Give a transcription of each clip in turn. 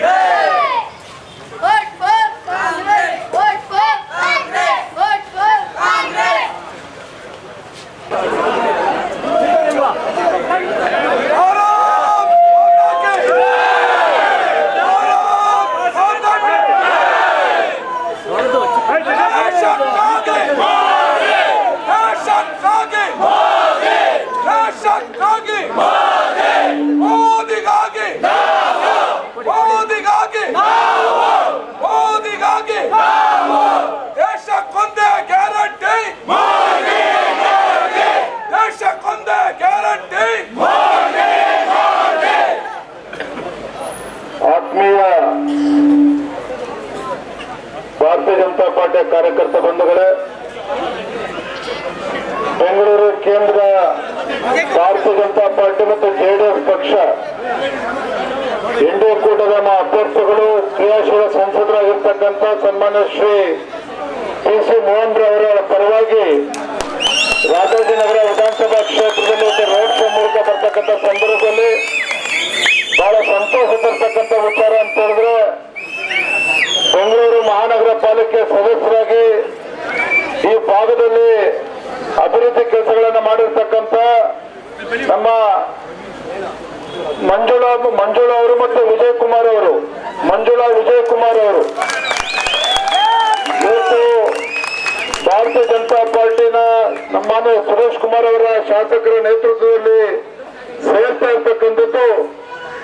Ei! ಭಾರತೀಯ ಜನತಾ ಪಾರ್ಟಿಯ ಕಾರ್ಯಕರ್ತ ಬಂಧುಗಳೇ, ಬೆಂಗಳೂರು ಕೇಂದ್ರ ಭಾರತೀಯ ಜನತಾ ಪಾರ್ಟಿ ಮತ್ತು ಜೆಡಿಎಸ್ ಪಕ್ಷ, ಎನ್ಡಿಎ ಕೂಟದ ನಮ್ಮ ಅಭ್ಯರ್ಥಿಗಳು, ಕ್ರಿಯಾಶೀಲ ಸಂಸದರಾಗಿರ್ತಕ್ಕಂಥ ಸನ್ಮಾನ್ಯ ಶ್ರೀ ಪಿ ಸಿ ಮೋಹನ್ ರವರ ಪರವಾಗಿ ರಾಜಾಜಿನಗರ ವಿಧಾನಸಭಾ ಕ್ಷೇತ್ರದಲ್ಲಿ ರೋಡ್ ಶೋ ಮೂಲಕ ಬರ್ತಕ್ಕಂಥ ಸಂದರ್ಭದಲ್ಲಿ ಬಹಳ ಸಂತೋಷ ವಿಚಾರ ಅಂತ ಹೇಳಿದ್ರೆ ಬೆಂಗಳೂರು ಮಹಾನಗರ ಪಾಲಿಕೆ ಸದಸ್ಯರಾಗಿ ಈ ಭಾಗದಲ್ಲಿ ಅಭಿವೃದ್ಧಿ ಕೆಲಸಗಳನ್ನು ಮಾಡಿರ್ತಕ್ಕಂಥ ನಮ್ಮ ಮಂಜುಳಾ ಮಂಜುಳಾ ಅವರು ಮತ್ತು ವಿಜಯ್ ಕುಮಾರ್ ಅವರು, ಮಂಜುಳಾ ವಿಜಯ್ ಕುಮಾರ್ ಅವರು. ಇವತ್ತು ಭಾರತೀಯ ಜನತಾ ಪಾರ್ಟಿನ ನಮ್ಮ ಸುರೇಶ್ ಕುಮಾರ್ ಅವರ ಶಾಸಕರ ನೇತೃತ್ವದಲ್ಲಿ ಸೇರ್ತಾ ಇರ್ತಕ್ಕಂಥದ್ದು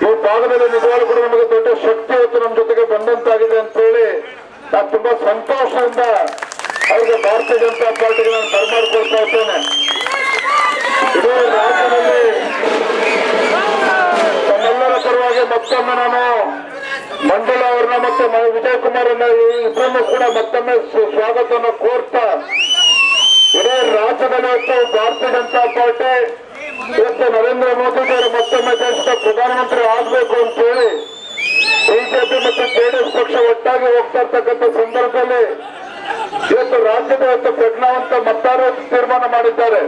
ಈ ಭಾಗದಲ್ಲಿ ನಿಜವಾಗ್ಲೂ ಕೂಡ ನಮಗೆ ದೊಡ್ಡ ಶಕ್ತಿ ಇವತ್ತು ನಮ್ಮ ಜೊತೆಗೆ ಬಂದಂತಾಗಿದೆ ಅಂತ ಹೇಳಿ ನಾನು ತುಂಬಾ ಸಂತೋಷದಿಂದ ಅವರಿಗೆ ಭಾರತೀಯ ಜನತಾ ಪಾರ್ಟಿಗೆ ನಾನು ಬರಮಾಡ್ಕೊಳ್ತಾ ಇದ್ದೇನೆ ಇಡೀ ರಾಜ್ಯದಲ್ಲಿ ತಮ್ಮೆಲ್ಲರ ಪರವಾಗಿ ಮತ್ತೊಮ್ಮೆ ನಾನು ಮಂಡಲ ಅವ್ರನ್ನ ಮತ್ತೆ ವಿಜಯ್ ಕುಮಾರ್ ಇಬ್ಬರನ್ನು ಕೂಡ ಮತ್ತೊಮ್ಮೆ ಸ್ವಾಗತವನ್ನು ಕೋರ್ತಾ ಇಡೀ ರಾಜ್ಯದಲ್ಲಿ ಇವತ್ತು ಭಾರತೀಯ ಜನತಾ ಪಾರ್ಟಿ. ಇವತ್ತು ನರೇಂದ್ರ ಮೋದಿ ಅವರು ಮತ್ತೊಮ್ಮೆ ದೇಶದ ಪ್ರಧಾನಮಂತ್ರಿ ಆಗಬೇಕು ಅಂತ ಹೇಳಿ ಬಿಜೆಪಿ ಮತ್ತು ಜೆಡಿಎಸ್ ಪಕ್ಷ ಒಟ್ಟಾಗಿ ಹೋಗ್ತಾ ಇರ್ತಕ್ಕಂಥ ಸಂದರ್ಭದಲ್ಲಿ ಇವತ್ತು ರಾಜ್ಯದ ಇವತ್ತು ಪ್ರಜ್ಞಾವಂತ ಮತದಾರರು ತೀರ್ಮಾನ ಮಾಡಿದ್ದಾರೆ.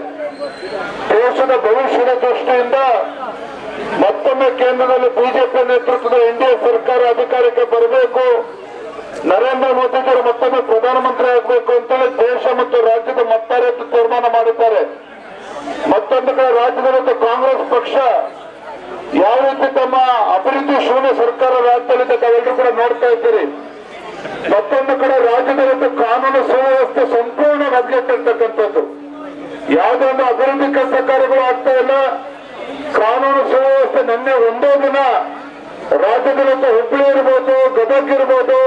ದೇಶದ ಭವಿಷ್ಯದ ದೃಷ್ಟಿಯಿಂದ ಮತ್ತೊಮ್ಮೆ ಕೇಂದ್ರದಲ್ಲಿ ಬಿಜೆಪಿ ನೇತೃತ್ವದ ಎನ್ಡಿಎ ಸರ್ಕಾರ ಅಧಿಕಾರಕ್ಕೆ ಬರಬೇಕು. ನರೇಂದ್ರ ಮೋದಿಜಿಯವರು ಮತ್ತೊಮ್ಮೆ ಪ್ರಧಾನಮಂತ್ರಿ ಆಗಬೇಕು ಅಂತೇಳಿ ದೇಶ ಮತ್ತು ರಾಜ್ಯದ ಮತದಾರರು ತೀರ್ಮಾನ ಮಾಡಿದ್ದಾರೆ. ಮತ್ತೊಂದು ಕಡೆ ರಾಜ್ಯದಲ್ಲಿ ಕಾಂಗ್ರೆಸ್ ಪಕ್ಷ ಯಾವ ರೀತಿ ತಮ್ಮ ಅಭಿವೃದ್ಧಿ ಶೂನ್ಯ ಸರ್ಕಾರ ತಾವೆಲ್ಲರೂ ಕೂಡ ನೋಡ್ತಾ ಇದ್ದೀರಿ. ಮತ್ತೊಂದು ಕಡೆ ರಾಜ್ಯದ ಒಂದು ಕಾನೂನು ಸುವ್ಯವಸ್ಥೆ ಸಂಪೂರ್ಣ ನಗ್ಲಿಟ್ಟಿರ್ತಕ್ಕಂಥದ್ದು ಯಾವುದೋ ಒಂದು ಅಭಿವೃದ್ಧಿ ಕೆಲಸ ಕಾರ್ಯಗಳು ಆಗ್ತಾ ಇಲ್ಲ. ಕಾನೂನು ಸುವ್ಯವಸ್ಥೆ ನಿನ್ನೆ ಒಂದೇ ದಿನ ರಾಜ್ಯದಲ್ಲಿ ಹುಬ್ಳಿ ಇರ್ಬೋದು, ಗದಗ್ ಇರ್ಬೋದು,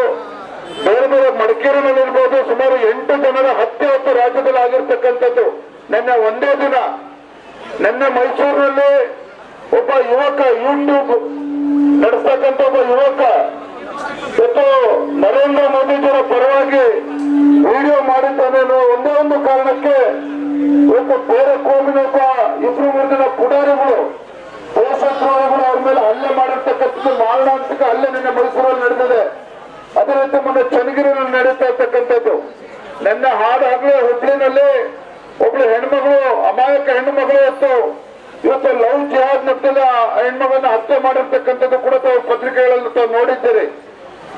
ಬೇರೆ ಬೇರೆ ಮಡಿಕೇರಿನಲ್ಲಿ ಇರ್ಬೋದು, ಸುಮಾರು ಎಂಟು ಜನರ ಹತ್ಯೆ ಹತ್ತು ರಾಜ್ಯದಲ್ಲಿ ಆಗಿರ್ತಕ್ಕಂಥದ್ದು ನಿನ್ನೆ ಒಂದೇ ದಿನ. ನಿನ್ನೆ ಮೈಸೂರಿನಲ್ಲಿ ಒಬ್ಬ ಯುವಕ, ಯೂಟ್ಯೂಬ್ ನಡೆಸ್ತಕ್ಕಂಥ ಒಬ್ಬ ಯುವಕ ಇವತ್ತು ನರೇಂದ್ರ ಮೋದಿಜಿಯವರ ಪರವಾಗಿ ವಿಡಿಯೋ ಮಾಡಿದ್ದಾನೆ ಅನ್ನೋ ಒಂದೇ ಒಂದು ಕಾರಣಕ್ಕೆ ಇವತ್ತು ಬೇರೆ ಕೋಮಿನ ಇಬ್ರು ಮೂರು ಜನ ಪುಡಾರಿಗಳು ದೇಶದ್ರೋಹಿಗಳು ಅವ್ರ ಮೇಲೆ ಹಲ್ಲೆ ಮಾಡಿರ್ತಕ್ಕಂಥದ್ದು ಮಾರಣಾಂತಿಕ ಹಲ್ಲೆ ನಿನ್ನೆ ಮೈಸೂರಲ್ಲಿ ನಡೆದಿದೆ. ಅದೇ ರೀತಿ ಮೊನ್ನೆ ಚನ್ನಗಿರಿಯಲ್ಲಿ ನಡೀತಾ ಇರ್ತಕ್ಕಂಥದ್ದು. ನಿನ್ನೆ ಹಾಡಾಗ್ಲೇ ಹುಬ್ಳಿನಲ್ಲಿ ಒಬ್ಳು ಹೆಣ್ಮಗಳು, ಅಮಾಯಕ ಹೆಣ್ಣು ಮಗಳು ಇತ್ತು ಇವತ್ತು ಲವ್ ಜಿಹಾದ್ ನಡ್ದಲ್ಲಿ ಆ ಹೆಣ್ಮಗಳನ್ನ ಹತ್ಯೆ ಮಾಡಿರ್ತಕ್ಕಂಥದ್ದು ಕೂಡ ತಾವು ಪತ್ರಿಕೆಗಳಲ್ಲಿ ತಾವು ನೋಡಿದ್ದೀರಿ.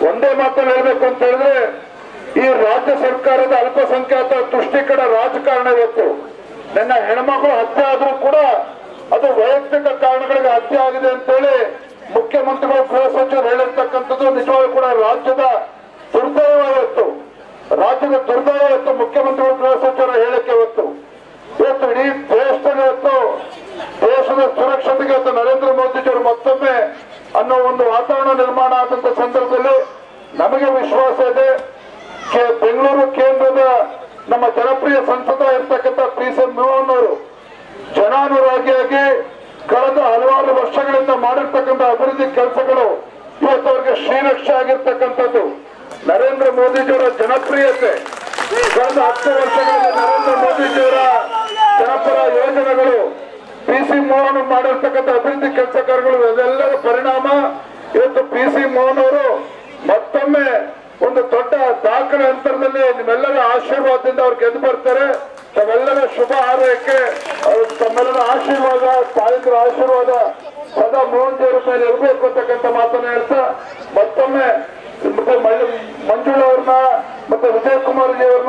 ಒಂದೇ ಮಾತನ್ನು ಹೇಳ್ಬೇಕು ಅಂತ ಹೇಳಿದ್ರೆ, ಈ ರಾಜ್ಯ ಸರ್ಕಾರದ ಅಲ್ಪಸಂಖ್ಯಾತ ತುಷ್ಟೀಕರಣ ರಾಜಕಾರಣ ಇವತ್ತು. ನನ್ನ ಹೆಣ್ಮಗಳು ಹತ್ಯೆ ಆದ್ರೂ ಕೂಡ ಅದು ವೈಯಕ್ತಿಕ ಕಾರಣಗಳಿಗೆ ಹತ್ಯೆ ಆಗಿದೆ ಅಂತೇಳಿ ಮುಖ್ಯಮಂತ್ರಿಗಳು ಗೃಹ ಸಚಿವರು ಹೇಳಿರ್ತಕ್ಕಂಥದ್ದು ನಿಜವಾಗ್ಲೂ ಕೂಡ ರಾಜ್ಯದ ದುರ್ದೈವ ಇವತ್ತು. ರಾಜ್ಯದ ದುರ್ದೈವ ಇವತ್ತು ಮುಖ್ಯಮಂತ್ರಿಗಳು ಗೃಹ ಸಚಿವರ ಹೇಳಿಕೆ ಇವತ್ತು ಇಡೀ ದೇಶದಲ್ಲಿ ಇವತ್ತು ದೇಶದ ಸುರಕ್ಷತೆಗೆ ಇವತ್ತು ನರೇಂದ್ರ ಮೋದಿಜಿಯವರು ಮತ್ತೊಮ್ಮೆ ಅನ್ನೋ ನಿರ್ಮಾಣ ಆದಂತ ಸಂದರ್ಭದಲ್ಲಿ ನಮಗೆ ವಿಶ್ವಾಸ ಇದೆ. ಬೆಂಗಳೂರು ಕೇಂದ್ರದ ನಮ್ಮ ಜನಪ್ರಿಯ ಸಂಸದ ಇರ್ತಕ್ಕಂಥ ಪಿ ಸಿ ಮೋಹನ್ ಜನಾನುರಾಗಿಯಾಗಿ ಕಳೆದ ಹಲವಾರು ವರ್ಷಗಳಿಂದ ಮಾಡಿರ್ತಕ್ಕಂಥ ಅಭಿವೃದ್ಧಿ ಕೆಲಸಗಳು ಇವತ್ತು ಅವರಿಗೆ ಶ್ರೀರಕ್ಷ ಆಗಿರ್ತಕ್ಕಂಥದ್ದು. ನರೇಂದ್ರ ಮೋದಿಜಿಯವರ ಜನಪ್ರಿಯತೆ. ಕಳೆದ ಹತ್ತು ವರ್ಷಗಳಲ್ಲಿ ನರೇಂದ್ರ ಮೋದಿಜಿಯವರ ಜನಪರ ಯೋಜನೆಗಳು ಪಿ ಸಿ ಮೋಹನ್ ಮಾಡಿರ್ತಕ್ಕಂಥ ಅಭಿವೃದ್ಧಿ ಕೆಲಸ ಮತ್ತೊಮ್ಮೆ ಒಂದು ದೊಡ್ಡ ದಾಖಲೆ ಅಂತರದಲ್ಲಿ ನಿಮ್ಮೆಲ್ಲರ ಆಶೀರ್ವಾದದಿಂದ ಅವ್ರು ಗೆದ್ದು ಬರ್ತಾರೆ. ತಮ್ಮೆಲ್ಲರ ಶುಭ ಆರೋಗ್ಯಕ್ಕೆ ಅವ್ರ ತಮ್ಮೆಲ್ಲರ ಆಶೀರ್ವಾದ ಪಾಲಿಕರ ಆಶೀರ್ವಾದ ಸದಾ ಮೋಹನ್ ದೇವರ ಮೇಲೆ ಇರಬೇಕು ಅಂತಕ್ಕಂಥ ಮಾತನ್ನ ಹೇಳ್ತಾ, ಮತ್ತೊಮ್ಮೆ ಮಂಜುಳ ಮಂಜುಳವ್ರನ್ನ ಮತ್ತೆ ವಿಜಯ್ ಕುಮಾರ್ ಜಿ ಅವ್ರನ್ನ